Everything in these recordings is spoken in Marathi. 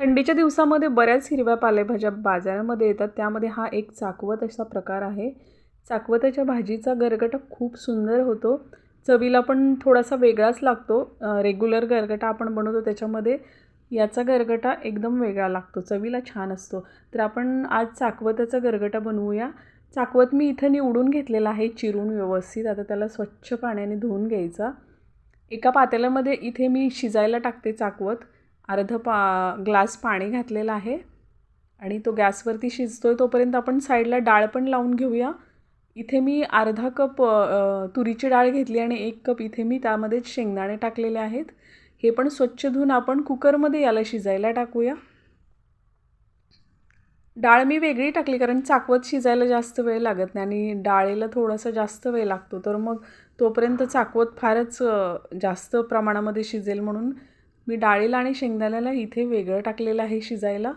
थंडीच्या दिवसामध्ये बऱ्याच हिरव्या पालेभाज्या बाजारामध्ये येतात. त्यामध्ये हा एक चाकवत असा प्रकार आहे. चाकवताच्या भाजीचा गरगटा खूप सुंदर होतो. चवीला पण थोडासा वेगळाच लागतो. रेग्युलर गरगटा आपण बनवतो. त्याच्यामध्ये याचा गरगटा एकदम वेगळा लागतो. चवीला छान असतो. तर आपण आज चाकवताचा गरगटा बनवूया. चाकवत मी इथं निवडून घेतलेला आहे. चिरून व्यवस्थित. आता त्याला स्वच्छ पाण्याने धुवून घ्यायचा. एका पातेल्यामध्ये इथे मी शिजायला टाकते चाकवत. अर्ध पा ग्लास पाणी घातलेलं आहे आणि तो गॅसवरती शिजतो आहे तोपर्यंत आपण साईडला डाळ पण लावून घेऊया. इथे मी अर्धा कप तुरीची डाळ घेतली आणि एक कप इथे मी त्यामध्ये शेंगदाणे टाकलेले आहेत. हे पण स्वच्छ धुवून आपण कुकरमध्ये याला शिजायला टाकूया. डाळ मी वेगळी टाकली कारण चाकवत शिजायला जास्त वेळ लागत नाही आणि डाळीला थोडासा जास्त वेळ लागतो. तर मग तोपर्यंत चाकवत फारच जास्त प्रमाणामध्ये शिजेल म्हणून मी डाळीला आणि शेंगदाण्याला इथे वेगळं टाकलेलं आहे शिजायला.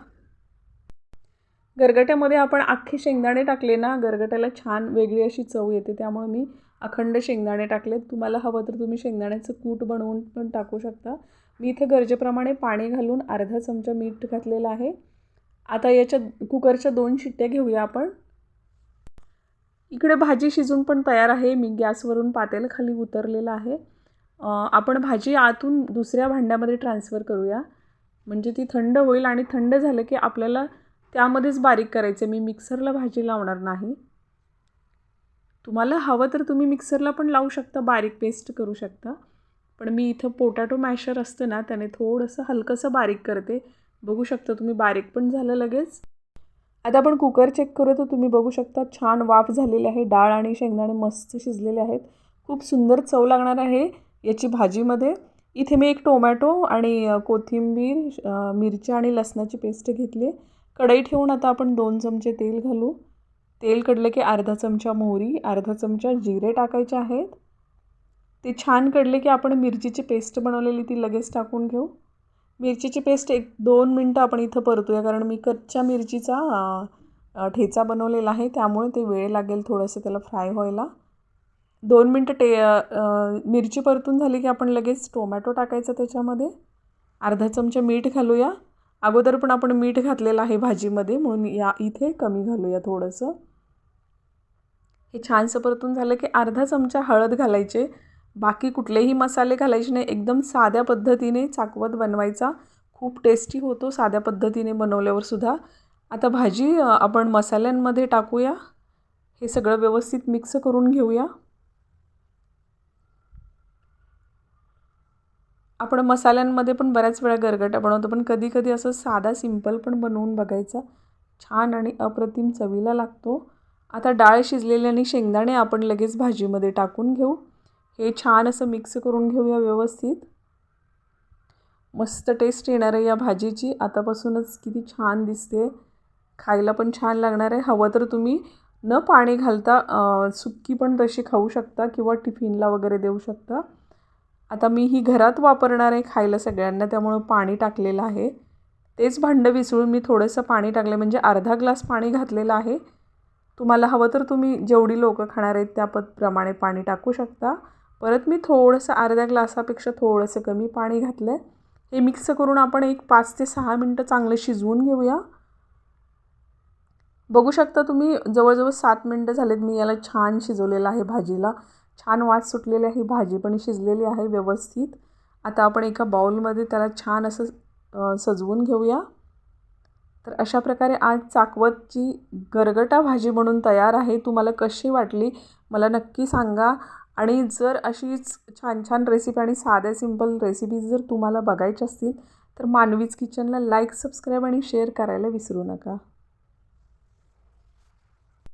गरगट्यामध्ये आपण अख्खे शेंगदाणे टाकले ना गरगट्याला छान वेगळी अशी चव येते. त्यामुळे मी अखंड शेंगदाणे टाकलेत. तुम्हाला हवं तर तुम्ही शेंगदाण्याचं कूट बनवून पण टाकू शकता. मी इथे गरजेप्रमाणे पाणी घालून अर्धा चमचा मीठ घातलेलं आहे. आता याच्या कुकरच्या दोन शिट्ट्या घेऊया आपण. इकडे भाजी शिजून पण तयार आहे. मी गॅसवरून पातेल खाली उतरलेलं आहे. आपण भाजी आतून दुसऱ्या भांड्यामध्ये ट्रान्सफर करूया. म्हणजे ती थंड होईल आणि थंड झालं की आपल्याला त्यामध्येच बारीक करायचं मी मिक्सरला भाजी लावणार नाही. तुम्हाला हवं तर तुम्ही मिक्सरला पण लावू शकता बारीक पेस्ट करू शकता. पण मी इथं पोटॅटो मॅशर असतं ना त्याने थोडंसं हलकंसं बारीक करते. बघू शकता तुम्ही बारीक पण झालं लगेच. आता आपण कुकर चेक करू तर तुम्ही बघू शकता छान वाफ झालेली आहे. डाळ आणि शेंगदाणे मस्त शिजलेले आहेत. खूप सुंदर चव लागणार आहे. याची भाजीमध्ये इथे मी एक टोमॅटो आणि कोथिंबीर मिरच्या आणि लसणाची पेस्ट घेतली कढई ठेवून आता आपण दोन चमचे तेल घालू. तेल कडलं की अर्धा चमचा मोहरी अर्धा चमचा जिरे टाकायचे आहेत. ते छान कडले की आपण मिरचीची पेस्ट बनवलेली ती लगेच टाकून घेऊ. मिरचीची पेस्ट एक दोन मिनटं आपण इथं परतूया कारण मी कच्च्या मिरचीचा ठेचा बनवलेला आहे त्यामुळे ते वेळ लागेल थोडंसं त्याला फ्राय व्हायला. दोन मिनटं टे मिरची परतून झाली की आपण लगेच टोमॅटो टाकायचं त्याच्यामध्ये. अर्धा चमचा मीठ घालूया. अगोदर पण आपण मीठ घातलेलं आहे भाजीमध्ये म्हणून या इथे कमी घालूया थोडंसं. हे छानसं परतून झालं की अर्धा चमचा हळद घालायचे. बाकी कुठलेही मसाले घालायचे नाही. एकदम साध्या पद्धतीने चाकवत बनवायचा. खूप टेस्टी होतो साध्या पद्धतीने बनवल्यावर सुद्धा. आता भाजी आपण मसाल्यांमध्ये टाकूया. हे सगळं व्यवस्थित मिक्स करून घेऊया. आपण मसाल्यांमध्ये पण बऱ्याच वेळा गरगटा बनवतो पण कधी कधी असं साधा सिंपल पण बनवून बघायचा. छान आणि अप्रतिम चवीला लागतो. आता डाळ शिजलेली आणि शेंगदाणे आपण लगेच भाजीमध्ये टाकून घेऊ. हे छान असं मिक्स करून घेऊया व्यवस्थित. मस्त टेस्ट येणार आहे या भाजीची. आतापासूनच किती छान दिसते. खायला पण छान लागणार आहे. हवं तर तुम्ही न पाणी घालता सुक्की पण तशी खाऊ शकता किंवा टिफिनला वगैरे देऊ शकता. आता मी ही घरात वापरणार आहे खायला सगळ्यांना त्यामुळं पाणी टाकलेलं आहे. तेच भांडं विसळून मी थोडंसं पाणी टाकलं म्हणजे अर्धा ग्लास पाणी घातलेलं आहे. तुम्हाला हवं तर तुम्ही जेवढी लोकं खाणार आहेत त्या पदप्रमाणे पाणी टाकू शकता. परत मी थोडंसं अर्ध्या ग्लासापेक्षा थोडंसं कमी पाणी घातलं आहे हे मिक्स करून आपण एक पाच ते सहा मिनटं चांगलं शिजवून घेऊया. बघू शकता तुम्ही जवळजवळ सात मिनटं झालेत मी याला छान शिजवलेलं आहे भाजीला. छान वास सुटलेली आहे भाजी पण शिजलेली आहे व्यवस्थित. आता आपण एका बाउलमध्ये त्याला छान असं सजवून घेऊया. तर अशा प्रकारे आज चाकवतची गरगटा भाजी म्हणून तयार आहे. तुम्हाला कशी वाटली मला नक्की सांगा. आणि जर अशीच छान छान रेसिपी आणि साध्या सिंपल रेसिपीज जर तुम्हाला बघायच्या असतील तर मानवीज किचनला लाईक सबस्क्राईब आणि शेअर करायला विसरू नका.